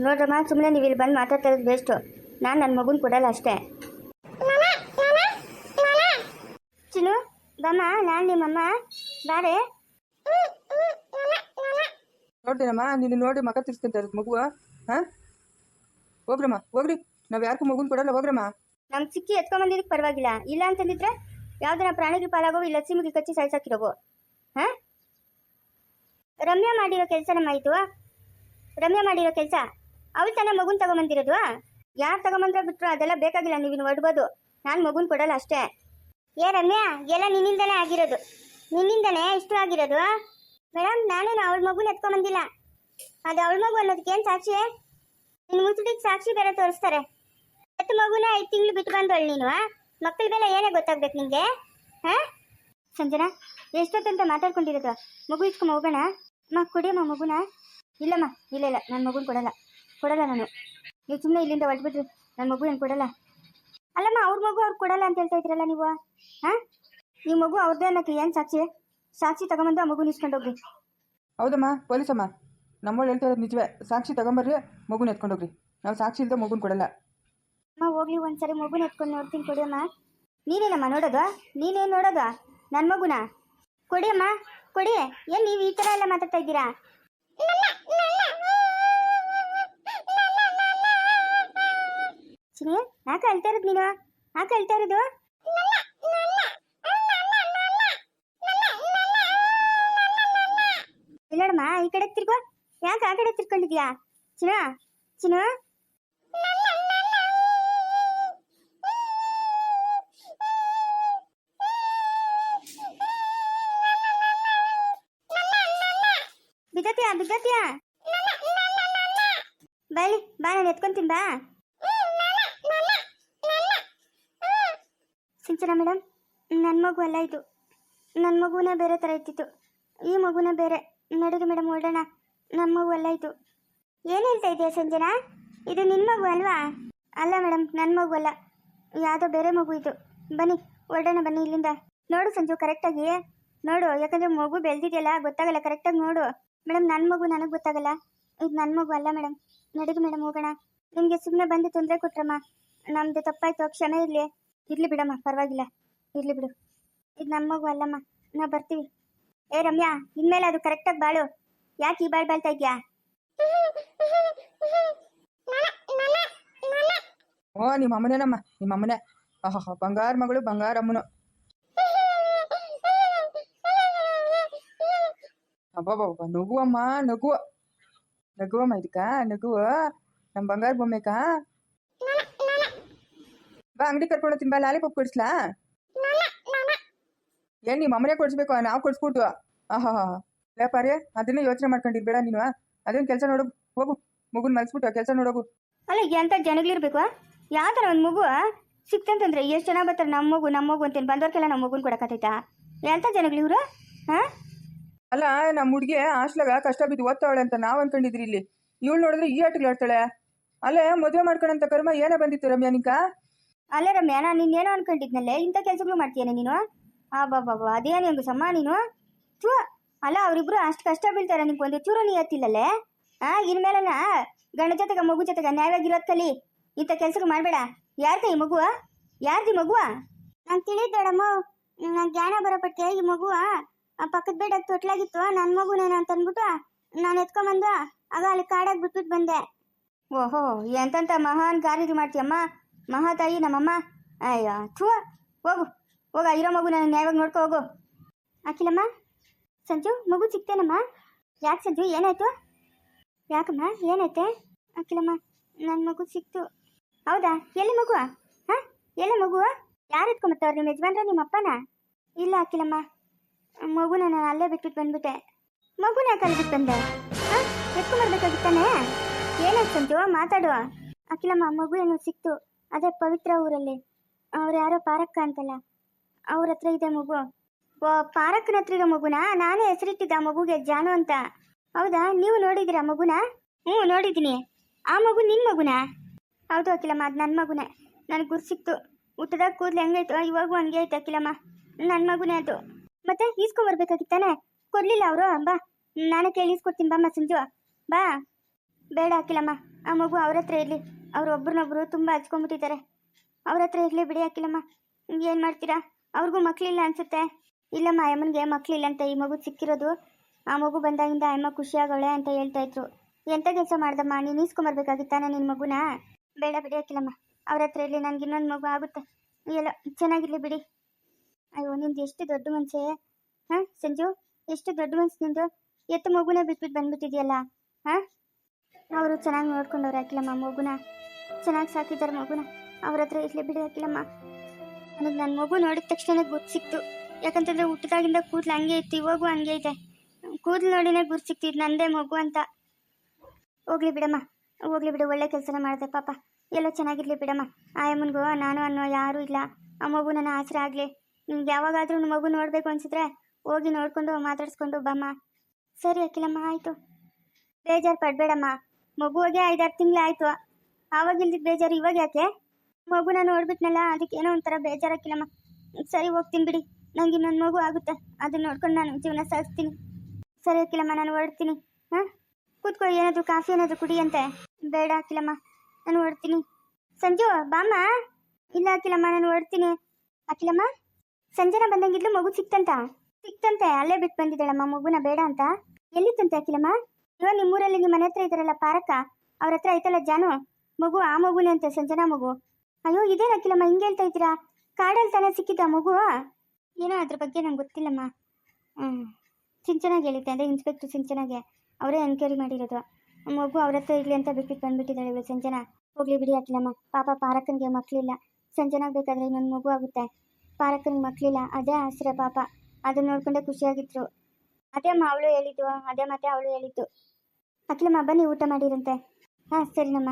ನೋಡ್ರಮ್ಮ ಸುಮ್ಮನೆ ನೀವು ಇಲ್ಲಿ ಬಂದು ಮಾತಾಡ್ತಾ ಇರೋದು ಬೇಸ್ಟು ನಾನು ನನ್ನ ಮಗುನ ಕೊಡಲ್ಲ ಅಷ್ಟೇ. ಚಿನ್ನು ಬಮ್ಮ ನಾನು ನಿಮ್ಮಮ್ಮ. ಬಾರೆ. ನೋಡ್ತೀನಮ್ಮ ನೀನು ನೋಡಿ ಮಗ ತಿರ್ಸ್ಕೊಂತ ಇರೋದು ಮಗುವ ಹಾಂ? ಹೋಗ್ರಮ್ಮ ಹೋಗ್ರಿ. ನಾವು ಯಾರಿಗೂ ಮಗುನ ಕೊಡಲ್ಲ ಹೋಗ್ರಮ್ಮ. ನಮ್ಮ ಚಿಕ್ಕಿ ಎತ್ಕೊಂಬಂದಿದ್ದಕ್ಕೆ ಪರವಾಗಿಲ್ಲ. ಇಲ್ಲ ಅಂತಂದಿದ್ರೆ ಯಾವ್ದಾರ ಪ್ರಾಣಿಗೆ ಪಾಲಾಗೋ ಇಲ್ಲ ಸಿಮಿಗೆ ಕಚ್ಚಿ ಸಾಯ್ಸಾಕಿರೋವು ಹಾ? ರಮ್ಯಾ ಮಾಡಿರೋ ಕೆಲಸ ನಮ್ಮ ಆಯ್ತು ರಮ್ಯಾ ಮಾಡಿರೋ ಕೆಲಸ. ಅವಳು ತಾನೇ ಮಗುನ್ ತಗೊಂಬಂದಿರೋದು ಯಾರು ತಗೊಂಬಂದ್ರೆ ಬಿಟ್ರು ಅದೆಲ್ಲ ಬೇಕಾಗಿಲ್ಲ, ನೀವು ಹೊಡ್ಬೋದು ನಾನು ಮಗುನ್ ಕೊಡಲ್ಲ ಅಷ್ಟೇ. ಏ ರಮ್ಯಾ, ಎಲ್ಲ ನಿನ್ನಿಂದನೇ ಆಗಿರೋದು. ನಿನ್ನಿಂದನೇ ಇಷ್ಟು ಆಗಿರೋದು ಮೇಡಮ್ ನಾನೇನು ಅವಳ ಮಗುನ ಎತ್ಕೊಂಬಂದಿಲ್ಲ. ಅದು ಅವಳ ಮಗು ಅನ್ನೋದಕ್ಕೆ ಏನು ಸಾಕ್ಷಿ? ನಿನ್ನ ಮುಸುಡಿಗೆ ಸಾಕ್ಷಿ ಬೇರೆ ತೋರಿಸ್ತಾರೆ. ಹತ್ತು ಮಗುನ ಐದು ತಿಂಗಳು ಬಿಟ್ಟು ಬಂದವಳು ನೀನು ಮಕ್ಕಳ ಮೇಲೆ ಏನೇ ಗೊತ್ತಾಗ್ಬೇಕು ನಿಂಗೆ ಹಾ ಸಂಜನಾ, ಎಷ್ಟೊತ್ತಂತ ಮಾತಾಡ್ಕೊಂಡಿರೋದು? ಮಗು ಇಟ್ಕೊಂಡು ಹೋಗೋಣ. ಅಮ್ಮ, ಕೊಡಿಯಮ್ಮ ಮಗುನ. ಇಲ್ಲಮ್ಮ, ಇಲ್ಲ ಇಲ್ಲ ನನ್ನ ಮಗುನ ಕೊಡಲ್ಲ. ಕೊಡಲ್ಲ ನಾನು. ನೀವು ಸುಮ್ಮನೆ ಇಲ್ಲಿಂದ ಹೊರಟ್ಬಿಟ್ರಿ. ನನ್ನ ಮಗು ಏನು ಕೊಡಲ್ಲ? ಅಲ್ಲಮ್ಮ ಅವ್ರ ಮಗು ಅವ್ರು ಕೊಡಲ್ಲ ಅಂತ ಹೇಳ್ತಾ ಇದ್ರಲ್ಲ ನೀವು? ಹಾ? ಈ ಮಗು ಅವ್ರದ್ದೇ ಅನ್ನಕ್ಕೆ ಏನು ಸಾಕ್ಷಿ? ಸಾಕ್ಷಿ ತಗೊಂಬಂದು ಆ ಮಗು ಹೋಗ್ರಿ. ಹೌದಮ್ಮ ಪೊಲೀಸಮ್ಮ. ನಮ್ಮವಳು ಹೇಳ್ತಾ ಇರೋದು ನಿಜವೇ. ಸಾಕ್ಷಿ ತಗೊಂಬರ್ರಿ ಮಗುನ ಎತ್ಕೊಂಡೋಗ್ರಿ ನಾವು ಸಾಕ್ಷಿ ಇಲ್ಲದೆ ಮಗುನ ಕೊಡಲ್ಲ. ಅಮ್ಮ ಹೋಗ್ಲಿ ಒಂದ್ಸರಿ ಮಗುನ ಎತ್ಕೊಂಡು ನೋಡ್ತೀನಿ ಕೊಡಿಯಮ್ಮ ನೀನೇನಮ್ಮ ನೋಡೋದು? ನೀನೇನು ನೋಡೋದು? ನನ್ನ ಮಗುನ? ಕೊಡಿಯಮ್ಮ ಕೊಡಿ. ಏನ್ ನೀವು ಈ ಥರ ಎಲ್ಲ ಮಾತಾಡ್ತಾ ಇದ್ದೀರಾ? ಚಿನಿ ಯಾಕೆ ಅಳ್ತಾ ಇರೋದು ನೀನು? ಯಾಕೆ ಅಳ್ತಾ ಇರೋದು? ಇಲ್ಲಡಮ್ಮ ಈ ಕಡೆ ತಿರ್ಗೋ. ಯಾಕೆ ಆ ಕಡೆ ತಿರ್ಕೊಂಡಿದ್ಯಾ? ಚಿನ ಚಿನ ಬಿದ್ದತ್ಯಾ ಬಿದ್ದತ್ಯಾ. ಬಳಿ ಬಾ, ನಾನು ಎತ್ಕೊಂತೀನಿ, ಬಾ. ಸಿಂಚನ ಮೇಡಮ್? ನನ್ನ ಮಗು ಅಲ್ಲ ಇದು. ನನ್ನ ಮಗುನೇ ಬೇರೆ ಥರ ಇತ್ತಿತ್ತು ಈ ಮಗುನ ಬೇರೆ. ನಡೆದು ಮೇಡಮ್ ಹೊರಡೋಣ ನನ್ನ ಮಗು ಅಲ್ಲ ಇದು. ಏನು ಹೇಳ್ತಾ ಇದೆಯಾ ಸಂಜನಾ? ಇದು ನಿನ್ನ ಮಗು ಅಲ್ವಾ? ಅಲ್ಲ ಮೇಡಮ್ ನನ್ನ ಮಗು ಅಲ್ಲ. ಯಾವುದೋ ಬೇರೆ ಮಗು ಇದು. ಬನ್ನಿ ಹೊರಡೋಣ ಬನ್ನಿ ಇಲ್ಲಿಂದ. ನೋಡು ಸಂಜು ಕರೆಕ್ಟಾಗಿ ನೋಡು, ಯಾಕಂದ್ರೆ ಮಗು ಬೆಳೆದಿದೆಯಲ್ಲ, ಗೊತ್ತಾಗಲ್ಲ. ಕರೆಕ್ಟಾಗಿ ನೋಡು. ಮೇಡಮ್ ನನ್ನ ಮಗು ನನಗೆ ಗೊತ್ತಾಗಲ್ಲ. ಇದು ನನ್ನ ಮಗು ಅಲ್ಲ ಮೇಡಮ್. ನಡೆದು ಮೇಡಮ್, ಹೋಗೋಣ. ನಿಮಗೆ ಸುಮ್ಮನೆ ಬಂದು ತೊಂದರೆ ಕೊಟ್ರಮ್ಮ. ನಮ್ದು ತಪ್ಪಾಯ್ತು, ಕ್ಷಮೆ ಇರಲಿ. ಇರ್ಲಿ ಬಿಡಮ್ಮ, ಪರವಾಗಿಲ್ಲ. ಇರ್ಲಿ ಬಿಡು. ಇದು ನಮ್ಮ ಮಗು ಅಲ್ಲಮ್ಮ. ನಾವು ಬರ್ತೀವಿ. ಏ ರಮ್ಯಾ, ಇನ್ಮೇಲೆ ಅದು ಕರೆಕ್ಟಾಗಿ ಬಾಳು. ಯಾಕೆ ಈ ಬಾಳ್ ಬಾಳ್ತಾ ಇದ್ಯಾ? ಓ, ನಿಮ್ಮ ಅಮ್ಮನೇನಮ್ಮ ನಿಮ್ಮ ಅಮ್ಮನೇ. ಆಹಾ ಬಂಗಾರ ಮಗಳು, ಬಂಗಾರ ಅಮ್ಮನು. ಅಬ್ಬಬ್ಬ ನಗುವಮ್ಮ, ನಗುವ. ನಗುವಮ್ಮ ಇದಕ್ಕ, ನಗುವ. ನಮ್ಮ ಬಂಗಾರ ಬೊಮ್ಮೆಕ ಬಾ ಅಂಗಡಿ ಕರ್ಕೊಂಡು ತಿಂಬಾ ಲಾಲಿಪಾಪ್ ಕೊಡಿಸ್ಲಾ? ಏನ್ ನಿಮ್ಮ ಅಮ್ಮನೇ ಕೊಡಿಸ್ಬೇಕು ನಾವು ಕೊಡ್ಸ್ಬಿಟ್ಟು. ಆಹಾ ಲೇ ಪಾರ್ಯ ಅದನ್ನ ಯೋಚನೆ ಮಾಡ್ಕೊಂಡಿರ್ಬೇಡ ನೀನು ಅದನ್ನ ಕೆಲಸ ನೋಡು ಹೋಗು. ಮಗುನ್ ಮಲ್ಸ್ಬಿಟ್ಟು ಕೆಲಸ ನೋಡೋಗು ಅಲ್ಲ ಎಂತ ಜನಗಳಿರ್ಬೇಕು ಯಾವ ಥರ ಒಂದು ಮಗು ಸಿಕ್ತಂತಂದ್ರೆ ಎಷ್ಟು ಜನ ಬರ್ತಾರೆ ನಮ್ಮ ಮಗು ನಮ್ಮ ಮಗು ಅಂತ ಬಂದವ್ರಿಗೆಲ್ಲ ನಮ್ಮ ಮಗುನ್ ಕೊಡಕತ್ತೈತಾ ಎಂತ ಜನಗಳು ಇವರು ಹಾಂ ಅಲ್ಲ ನಮ್ಮ ಹುಡ್ಗಿ ಹಾಸ್ಲಾಗ ಕಷ್ಟ ಬಿದ್ದು ಓದ್ತಾವಳೆ ಅಂತ ನಾವು ಅನ್ಕೊಂಡಿದ್ರಿ ಇಲ್ಲಿ. ಇವಳು ನೋಡಿದ್ರೆ ಈ ಆಟಗಳು ಆಡ್ತಾಳೆ. ಅಲ್ಲೇ ಮದುವೆ ಮಾಡ್ಕೊಳಂತ ಕರ್ಮ ಏನೇ ಬಂದಿತ್ತು ರಮ್ಯಾ ನಿಂಕ? ಅಲ್ಲೇ ರಮ್ಯಾ ನಾನು ನೀನೇನೋ ಅನ್ಕೊಂಡಿದ್ನಲ್ಲೇ ಇಂಥ ಕೆಲಸಗಳು ಮಾಡ್ತೀಯನೆ ನೀನು? ಆ ಬಾಬಾ ಅದೇನು ಹೆಂಗು ಸಮ್ಮ ನೀನು? ಚೂ ಅಲ್ಲ ಅವರಿಬ್ರು ಅಷ್ಟು ಕಷ್ಟ ಬೀಳ್ತಾರೆ ನಿಂಗೆ ಒಂದು ಚೂರು ನೀ ಎತ್ತಿಲ್ಲಲ್ಲೇ? ಆ ಇನ್ಮೇಲನ ಗಂಡ ಜೊತೆಗೆ ಮಗು ಜೊತೆಗೆ ನ್ಯಾಯವಾಗಿರೋದ್ ಕಲಿ. ಇಂಥ ಕೆಲ್ಸಕ್ಕೆ ಮಾಡಬೇಡ. ಯಾರ್ದ ಈ ಮಗುವ? ಯಾರ್ದು ಈ ಮಗುವ? ನಾನು ತಿಳಿದ್ದೇಡಮ್ಮ ನಾನು ಜ್ಞಾನ ಬರೋಪಟ್ಟೆ ಈ ಮಗುವ ಆ ಪಕ್ಕದ ಬೇಡ ತೊಟ್ಲಾಗಿತ್ತು ನನ್ನ ಮಗುನೇನು ಅಂತ ಅಂದ್ಬಿಟ್ಟು ನಾನು ಎತ್ಕೊಂಬಂದು ಆಗ ಅಲ್ಲಿ ಕಾಡಾಗಿ ಬಿಟ್ಬಿಟ್ಟು ಬಂದೆ. ಓಹೋ ಎಂತಂತ ಮಹಾನ್ ಕಾರ್ಯ ಮಾಡ್ತೀಯಮ್ಮ. ಮಹಾತಾಯಿ ನಮ್ಮಮ್ಮ. ಅಯ್ಯೋ, ಥೂ, ಹೋಗು, ಹೋಗ ಇರೋ ಮಗು ನಾನು ಯಾವಾಗ ನೋಡ್ಕೊ, ಹೋಗು. ಅಖಿಲಮ್ಮ, ಸಂಜು, ಮಗು ಸಿಕ್ತೇನಮ್ಮ ಯಾಕೆ ಸಂಜು, ಏನಾಯ್ತು? ಯಾಕಮ್ಮ ಏನೈತೆ ಅಖಿಲಮ್ಮ ನನ್ನ ಮಗು ಸಿಕ್ತು ಹೌದಾ? ಎಲ್ಲಿ ಮಗು ಹಾಂ? ಎಲ್ಲಿ ಮಗು ಯಾರು ಎತ್ಕೊಂಬತ್ತವ್ರು? ನಿಮ್ಮ ಯಜಮಾನ್ರ ನಿಮ್ಮ ಅಪ್ಪನ? ಇಲ್ಲ ಅಖಿಲಮ್ಮ ಮಗುನ ನಾನು ಅಲ್ಲೇ ಬಿಟ್ಬಿಟ್ಟು ಬಂದ್ಬಿಟ್ಟೆ. ಮಗುನ ಯಾಕೆ ಅಲ್ಲಿ ಬಂದೆ. ಹಾಂ? ಎತ್ಕೊಂಬರ್ಬೇಕಾಗಿತ್ತಾನೆ? ಏನಾಯ್ತು ಸಂಜು, ಮಾತಾಡುವ. ಅಖಿಲಮ್ಮ, ಮಗು ಏನೋ ಸಿಕ್ತು ಅದೇ ಪವಿತ್ರ ಊರಲ್ಲಿ. ಅವ್ರು ಯಾರೋ ಪಾರಕ್ಕ ಅಂತಲ್ಲ, ಅವ್ರ ಹತ್ರ ಇದೆ ಮಗು. ಓ, ಪಾರಕ್ಕನ ಹತ್ರ ಇರೋ ಮಗುನ? ನಾನೇ ಹೆಸರಿಟ್ಟಿದ್ದ ಮಗುಗೆ ಜಾನು ಅಂತ. ಹೌದಾ? ನೀವು ನೋಡಿದ್ದೀರಾ ಮಗುನ? ಹ್ಞೂ, ನೋಡಿದ್ದೀನಿ. ಆ ಮಗು ನಿನ್ನ ಮಗುನ? ಹೌದು ಅಕ್ಕಿಲಮ್ಮ ಅದು ನನ್ನ ಮಗುನೇ. ನನಗೆ ಗುರು ಸಿಕ್ತು. ಊಟದಾಗ ಕೂದಲು ಹೆಂಗೈತು, ಇವಾಗೂ ಹಂಗೆ ಐತೆ ಅಕ್ಕಿಲಮ್ಮ ನನ್ನ ಮಗುನೇ ಅದು. ಮತ್ತೆ ಈಸ್ಕೊಂಬರ್ಬೇಕಾಗಿತ್ತಾನೆ ಕೊಡ್ಲಿಲ್ಲ ಅವರು? ಬಾ. ನಾನು ಕೇಳಿ ಈಸ್ಕೊಡ್ತೀನಿ ಬಾಮ್ಮ ಸಂಜು. ಬಾ. ಬೇಡ ಅಕ್ಕಿಲಮ್ಮ ಆ ಮಗು ಅವ್ರ ಹತ್ರ ಇರಲಿ. ಅವ್ರು ಒಬ್ರನ್ನೊಬ್ರು ತುಂಬ ಹಚ್ಕೊಂಡ್ಬಿಟ್ಟಿದ್ದಾರೆ. ಅವ್ರ ಹತ್ರ ಇರಲಿ ಬಿಡಿ ಅಕ್ಕಿಲಮ್ಮ ಏನು ಮಾಡ್ತೀರಾ? ಅವ್ರಿಗೂ ಮಕ್ಕಳಿಲ್ಲ ಅನ್ಸುತ್ತೆ. ಇಲ್ಲಮ್ಮ ಅಮ್ಮನಿಗೆ ಮಕ್ಕಳಿಲ್ಲ ಅಂತ ಈ ಮಗು ಸಿಕ್ಕಿರೋದು. ಆ ಮಗು ಬಂದಾಗಿಂದ ಅಮ್ಮ ಖುಷಿಯಾಗವಳೆ ಅಂತ ಹೇಳ್ತಾ ಇದ್ರು. ಎಂಥ ಕೆಲಸ ಮಾಡ್ದಮ್ಮ? ನೀನು ಈಸ್ಕೊಂಬರ್ಬೇಕಾಗಿತ್ತಾನ ನಿನ್ನ ಮಗುನ? ಬೇಡ ಬಿಡಿ ಹಾಕಿಲ್ಲಮ್ಮ ಅವ್ರ ಹತ್ರ ಇರಲಿ, ನನಗೆ ಇನ್ನೊಂದು ಮಗು ಆಗುತ್ತೆ. ಎಲ್ಲ ಚೆನ್ನಾಗಿರಲಿ ಬಿಡಿ. ಅಯ್ಯೋ, ನಿಂದು ಎಷ್ಟು ದೊಡ್ಡ ಮನ್ಸೆ. ಹಾಂ, ಸಂಜು? ಎಷ್ಟು ದೊಡ್ಡ ಮನ್ಸು ನಿಂದು. ಎತ್ತು ಮಗುನ ಬಿಟ್ಬಿಟ್ಟು ಬಂದ್ಬಿಟ್ಟಿದ್ಯಲ್ಲ. ಹಾಂ? ಅವರು ಚೆನ್ನಾಗಿ ನೋಡ್ಕೊಂಡವ್ರು ಹಾಕಿಲ್ಲಮ್ಮ ಮಗುನ. ಚೆನ್ನಾಗಿ ಸಾಕಿದ್ದಾರೆ ಮಗುನ. ಅವ್ರ ಹತ್ರ ಇಲ್ಲೇ ಬಿಡಿ ನನ್ನ ಮಗು ನೋಡಿದ ತಕ್ಷಣ ಗುರ್ತು ಸಿಕ್ತು. ಯಾಕಂತಂದ್ರೆ ಹುಟ್ಟಿದಾಗಿಂದ ಕೂದಲು ಹಂಗೆ ಇತ್ತು, ಇವಾಗೂ ಹಂಗೆ ಇದೆ. ಕೂದಲು ನೋಡಿನೇ ಗುರ್ತು ಸಿಕ್ತಿದ್ದು ನಂದೇ ಮಗು ಅಂತ. ಹೋಗ್ಲಿ ಬಿಡಮ್ಮ, ಹೋಗ್ಲಿ ಬಿಡು, ಒಳ್ಳೆ ಕೆಲಸನ ಮಾಡಿದೆ ಪಾಪ. ಎಲ್ಲ ಚೆನ್ನಾಗಿರ್ಲಿ ಬಿಡಮ್ಮ. ಆಯಮ್ಮನಿಗೂ ನಾನು ಅನ್ನೋ ಯಾರೂ ಇಲ್ಲ. ಆ ಮಗು ನನ್ನ ಆಸರೆ ಆಗಲಿ. ನಿಮ್ಗೆ ಯಾವಾಗಾದ್ರೂ ಮಗು ನೋಡಬೇಕು ಅನ್ಸಿದ್ರೆ ಹೋಗಿ ನೋಡ್ಕೊಂಡು ಮಾತಾಡಿಸ್ಕೊಂಡು ಬಮ್ಮ. ಸರಿ ಅಕ್ಕಿಲಮ್ಮ ಆಯಿತು. ಬೇಜಾರು ಪಡಬೇಡಮ್ಮ. ಮಗುವಾಗೆ ಐದಾರು ತಿಂಗಳು ಆಯಿತು. ಆವಾಗ ಇಲ್ದಿದ್ದು ಬೇಜಾರು ಇವಾಗ ಯಾಕೆ? ಮಗುನ ನೋಡ್ಬಿಟ್ನಲ್ಲ, ಅದಕ್ಕೆ ಏನೋ ಒಂಥರ ಬೇಜಾರಾಕಿಲ್ಲಮ್ಮ. ಸರಿ, ಹೋಗ್ತೀನಿ ಬಿಡಿ. ನಂಗೆ ಇನ್ನೊಂದು ಮಗು ಆಗುತ್ತೆ. ಅದನ್ನ ನೋಡ್ಕೊಂಡು ನಾನು ಜೀವನ ಸಾಗಿಸ್ತೀನಿ. ಸರಿ ಹಾಕಿಲ್ಲಮ್ಮ ನಾನು ಹೊರಡ್ತೀನಿ. ಹಾಂ? ಕೂತ್ಕೋ, ಏನಾದರೂ ಕಾಫಿ ಏನಾದರೂ ಕುಡಿಯಂತೆ ಬೇಡ ಹಾಕಿಲ್ಲಮ್ಮ ನಾನು ಹೊರಡ್ತೀನಿ. ಸಂಜು, ಬಾಮ್ಮ. ಇಲ್ಲ ಹಾಕಿಲ್ಲಮ್ಮ ನಾನು ಹೊರಡ್ತೀನಿ. ಹಾಕಿಲ್ಲಮ್ಮ ಸಂಜೆನ ಬಂದಂಗಿದ್ಲು ಮಗು ಸಿಕ್ತಂತ? ಸಿಕ್ತಂತೆ, ಅಲ್ಲೇ ಬಿಟ್ಟು ಬಂದಿದ್ದಾಳಮ್ಮ. ಮಗುನ ಬೇಡ ಅಂತ. ಎಲ್ಲಿತ್ತಂತೆ ಹಾಕಿಲ್ಲಮ್ಮ ಇವಾಗ ನಿಮ್ಮೂರಲ್ಲಿ ನಿಮ್ಮ ಮನೆ ಹತ್ರ ಇದ್ದಾರಲ್ಲ ಪಾರಕ್ಕ? ಅವ್ರ ಹತ್ರ ಐತಲ್ಲ ಜಾನು? ಮಗು, ಆ ಮಗುನೇ ಅಂತೆ ಸಂಜನಾ ಮಗು. ಅಯ್ಯೋ, ಇದೇನ ಅಕ್ಕಿಲಮ್ಮ ಹಿಂಗೆ ಹೇಳ್ತಾ ಇದ್ದೀರಾ? ಕಾಡಲ್ಲಿ ತಾನೇ ಸಿಕ್ಕಿದ್ದ ಮಗು? ಏನೋ ಅದ್ರ ಬಗ್ಗೆ ನಂಗೆ ಗೊತ್ತಿಲ್ಲಮ್ಮ. ಹ್ಞೂ ಸಿಂಚನಾಗಿ ಹೇಳಿದ್ದೆ, ಅಂದರೆ ಇನ್ಸ್ಪೆಕ್ಟರ್ ಸಿಂಚನಾಗೆ. ಅವರೇ ಎನ್ಕ್ವೈರಿ ಮಾಡಿರೋದು. ಮಗು ಅವ್ರ ಹತ್ರ ಇರಲಿ ಅಂತ ಬಿಟ್ಬಿಟ್ಟು ಬಂದ್ಬಿಟ್ಟಿದ್ದಾಳೆ ಇವಳು ಸಂಜನಾ. ಹೋಗ್ಲಿ ಬಿಡಿ ಅಕ್ಕಿಲಮ್ಮ ಪಾಪ ಪಾರಕ್ಕನಿಗೆ ಮಕ್ಕಳಿಲ್ಲ ಸಂಜನಾಗ್ ಬೇಕಾದ್ರೆ ಇನ್ನೊಂದು ಮಗು ಆಗುತ್ತೆ. ಪಾರಕ್ಕನಿಗೆ ಮಕ್ಕಳಿಲ್ಲ ಅದೇ ಆಸರೆ ಪಾಪ. ಅದನ್ನ ನೋಡ್ಕೊಂಡೆ ಖುಷಿಯಾಗಿದ್ರು. ಅದೇ ಅಮ್ಮ ಅವಳು ಹೇಳಿದ್ದು, ಅದೇ ಮತ್ತೆ ಅವಳು ಹೇಳಿದ್ದು. ಅಖಿಲಮ್ಮ ಬನ್ನಿ ಊಟ ಮಾಡಿರಂತೆ. ಹಾಂ, ಸರಿನಮ್ಮ.